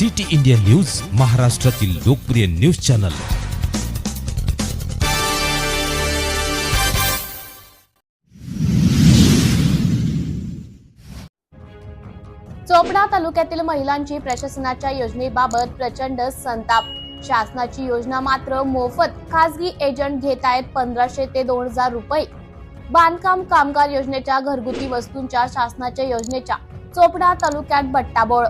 City India news महाराष्ट्रातील लोकप्रिय news channel. Chopra तालुक्यातील महिलांची प्रशासनाच्या योजनेबाबत प्रचंड संताप. शासनाची योजना मात्र मोफत. खासगी एजंट घेत आहेत पंधराशे ते दोन हजार रुपये. बांधकाम कामगार योजनेच्या घरगुती वस्तूंच्या शासनाच्या योजनेच्या चोपडा तालुक्यात बट्टाबोळ.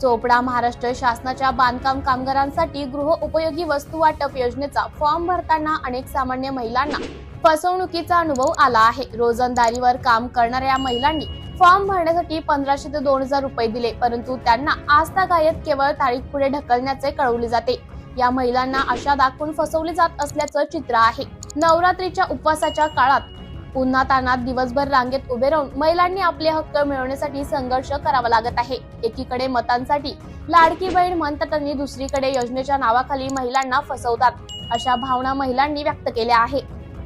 चोपडा महाराष्ट्र शासनाच्या बांधकाम कामगारांसाठी गृह उपयोगी वस्तू वाटप योजनेचा फॉर्म भरताना अनेक सामान्य महिलांना फसवणुकीचा अनुभव आला आहे. रोजंदारीवर काम करणाऱ्या महिलांनी फॉर्म भरण्यासाठी पंधराशे ते दोन हजार रुपये दिले परंतु त्यांना आस्थागायत केवळ तारीख पुढे ढकलण्याचे कळवले जाते. या महिलांना अशा दाखवून फसवले जात असल्याचं चित्र आहे. नवरात्रीच्या उपवासाच्या काळात उन्हातानात दिवसभर रांगेत उभे राहून महिलांनी आपले हक्क मिळवण्यासाठी संघर्ष करावा लागत आहे. एकीकडे मतांसाठी लाडकी बहीण म्हणतात आणि दुसरीकडे योजनेच्या नावाखाली महिलांना फसवतात अशा भावना महिलांनी व्यक्त केल्या आहे.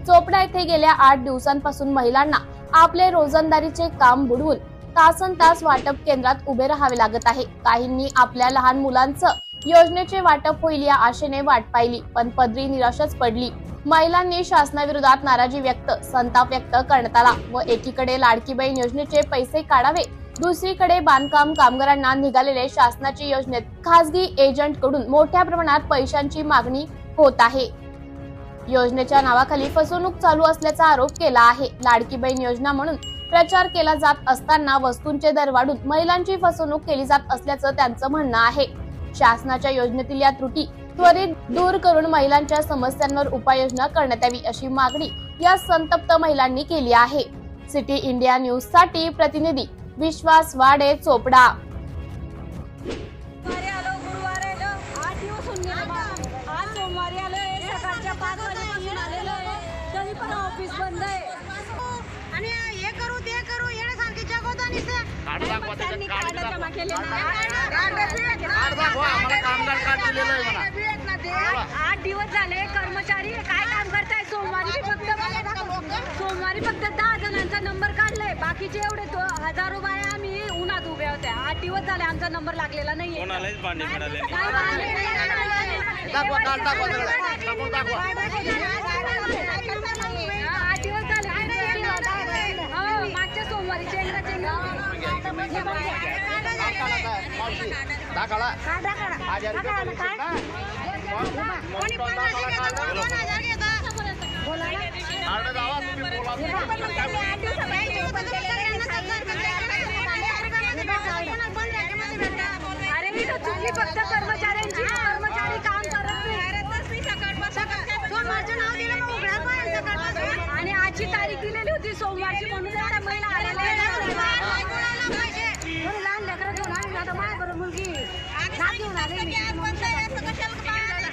चोपडा येथे गेल्या आठ दिवसांपासून महिलांना आपले रोजंदारीचे काम बुडवून तासन तास वाटप केंद्रात उभे राहावे लागत आहे. काहींनी आपल्या लहान मुलांचं योजनेचे वाटप होईल या आशेने वाट पाहिली पण पदरी निराशच पडली. महिलांनी शासनाविरोधात नाराजी व्यक्त संताप व्यक्त करण्यात आला व एकीकडे लाडकी बहीण योजनेचे पैसे काढावे दुसरीकडे बांधकाम कामगारांना निघालेले शासनाची योजनेत खासगी एजंटकडून मोठ्या प्रमाणात पैशांची मागणी होत आहे. योजनेच्या नावाखाली फसवणूक चालू असल्याचा आरोप केला आहे. लाडकी बहीण योजना म्हणून प्रचार केला जात असताना वस्तूंचे दर वाढून महिलांची फसवणूक केली जात असल्याचं त्यांचं म्हणणं आहे. शासनाच्या योजनेतील या त्रुटी त्वरित दूर करून महिलांच्या समस्यांवर उपाययोजना करण्यात यावी अशी मागणी या संतप्त महिलांनी केली आहे. सिटी इंडिया न्यूजसाठी प्रतिनिधी विश्वास वाडे चोपडा. सोमवारी आलो गुरुवारी आलो. आठ आहे. आठ दिवस झाले कर्मचारी काय काम करताय? सोमवारी फक्त सोमवारी फक्त दहा जणांचा नंबर काढलाय. बाकीचे एवढे तो हजारो बाया आम्ही उन्हात उभ्या होत्या आठ दिवस झाले आमचा नंबर लागलेला नाहीये. कोणालाच भांडे मिळाले. काय? दाखवा, दाखवा दाखवा. आठ दिवस झाले हो, मागच्या सोमवारी चेंगरा दाखला हजार रुपये कमिशन ना कोणी पन्नास घेतं, कोणी दोन हजार घेतं. कार्ड दावा तुम्ही बोला अरे मी तर चुकली फक्त कर्मचाऱ्यांची कर्मचारी काम करत नाही आणि आजची तारीख दिलेली होती सोमवारची म्हणून महिला आलेल्या आहेत. बरं, लहान लेकरं घेऊन आली आता माझ्याकडे मुलगी नात घेऊन आली मी.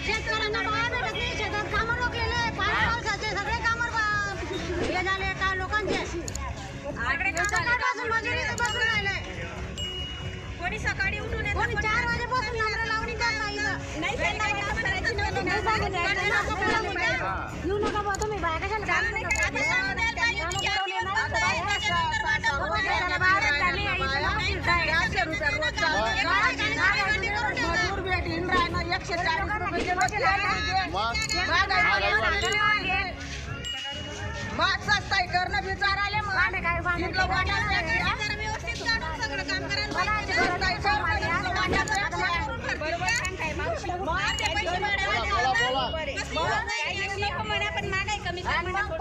शेतकऱ्यांना बाया भेटत नाही शेतात कामं रोखलेले आहे. पाणी पावसाचे सगळे कामं बा- हे झाले काय लोकांचे सकाळपासून मजुरी तर बसून राहिले कोणी सकाळी उठून कोणी चार वाजेपासून नंबर लावणी जात नाही इथं. नाही सांगत आहे. येऊ नका बा तुम्ही बाया कशाला काम करत? मग सस्ताई करणं विचार आले मग इथलं वाटायचं आहे का? सस्ताई करणं इथलं वाटायचं आहे का?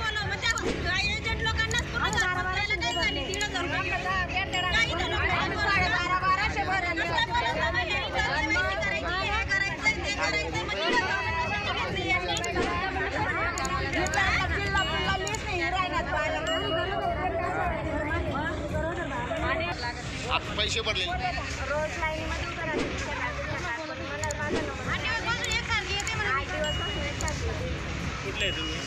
पैसे पडले. रोज लाईनीमध्ये उभं राहते कुठले तुम्ही?